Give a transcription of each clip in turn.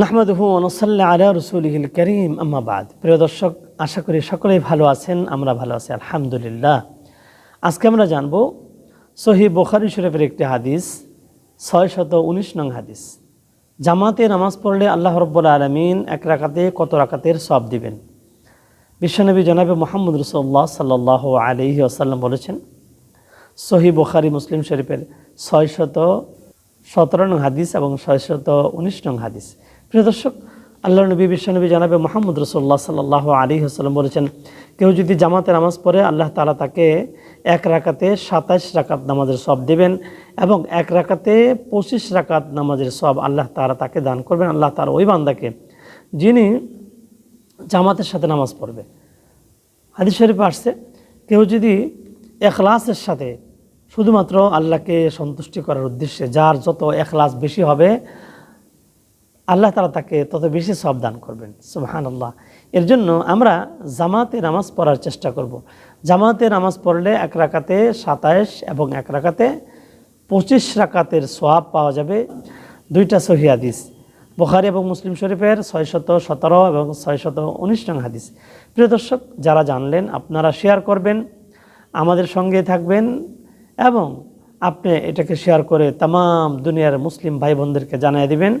নাহমাদহু অনুসাল্লা আলা রসুলহিল করিম। আম্মাবাদ প্রিয় দর্শক, আশা করি সকলেই ভালো আছেন, আমরা ভালো আছি, আলহামদুলিল্লাহ। আজকে আমরা জানব সহি বোখারি শরীফের একটি হাদিস ছয় শত উনিশ নং হাদিস। জামাতে নামাজ পড়লে আল্লাহ রব্বুল আলমিন এক রাকাতে কত রাকাতের সব দিবেন? বিশ্বনবী জনাবে মোহাম্মদ রসুল্লাহ সাল্লাহ আলহি আসাল্লাম বলেছেন সহি বোখারি মুসলিম শরীফের ছয় শত সতেরো নং হাদিস এবং ছয় শত উনিশ নং হাদিস। প্রিয় দর্শক আল্লাহ নবী বিশ্বনবী জানাবে মোহাম্মদ রসোল্লা সাল্লাহ আলী হাসাল্লাম বলেছেন, কেউ যদি জামাতে নামাজ পড়ে, আল্লাহ তালা তাকে এক রাকাতে সাতাইশ রাকাত নামাজের সব দেবেন এবং এক রাকাতে পঁচিশ রাকাত নামাজের সব আল্লাহ তালা তাকে দান করবেন। আল্লাহ তার ওই বান্দাকে, যিনি জামাতের সাথে নামাজ পড়বে। হাদিস শরীফে আসছে, কেউ যদি এখলাসের সাথে শুধুমাত্র আল্লাহকে সন্তুষ্টি করার উদ্দেশ্যে, যার যত এখলাস বেশি হবে আল্লাহ তালা তাকে তত বেশি সব দান করবেন। সুবাহান আল্লাহ এর জন্য আমরা জামাতে নামাজ পড়ার চেষ্টা করব। জামাতে নামাজ পড়লে এক রাকাতে সাতাইশ এবং এক রাকাতে পঁচিশ রাকাতের সোয়াব পাওয়া যাবে। দুইটা সহি হাদিস। বুখারি এবং মুসলিম শরীফের ছয়শত সতেরো এবং ছয়শত উনিশ নং হাদিস। প্রিয় দর্শক, যারা জানলেন, আপনারা শেয়ার করবেন, আমাদের সঙ্গে থাকবেন এবং আপনি এটাকে শেয়ার করে তাম দুনিয়ার মুসলিম ভাই বোনদেরকে জানিয়ে দিবেন।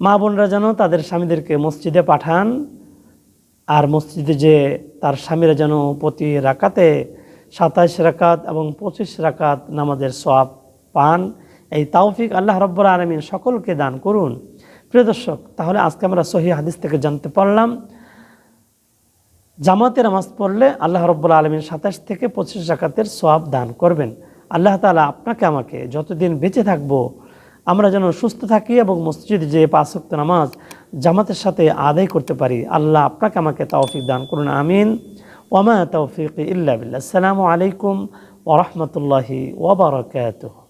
মা বোনরা যেন তাদের স্বামীদেরকে মসজিদে পাঠান আর মসজিদে যে তার স্বামীরা যেন প্রতি রাকাতে সাতাইশ রাকাত এবং পঁচিশ রাকাত নামাজের সোয়াব পান, এই তাওফিক আল্লাহ রব্বর আলমিন সকলকে দান করুন। প্রিয় দর্শক, তাহলে আজকে আমরা সহি হাদিস থেকে জানতে পারলাম জামাতে নামাজ পড়লে আল্লাহ রব্বুল আলমিন সাতাশ থেকে পঁচিশ রাকাতের সোয়াব দান করবেন। আল্লাহ তালা আপনাকে, আমাকে যতদিন বেঁচে থাকব আমরা যেন সুস্থ থাকি এবং মসজিদে যে পাঁচক্ত নামাজ জামাতের সাথে আদায় করতে পারি, আল্লাহ আপনাকে আমাকে তৌফিক দান করুন, আমিন। ওমা তৌফিক ইল্লা বিল্লাহ। আলাইকুম ওরহমতুল্লাহি ওবরাকাতুহ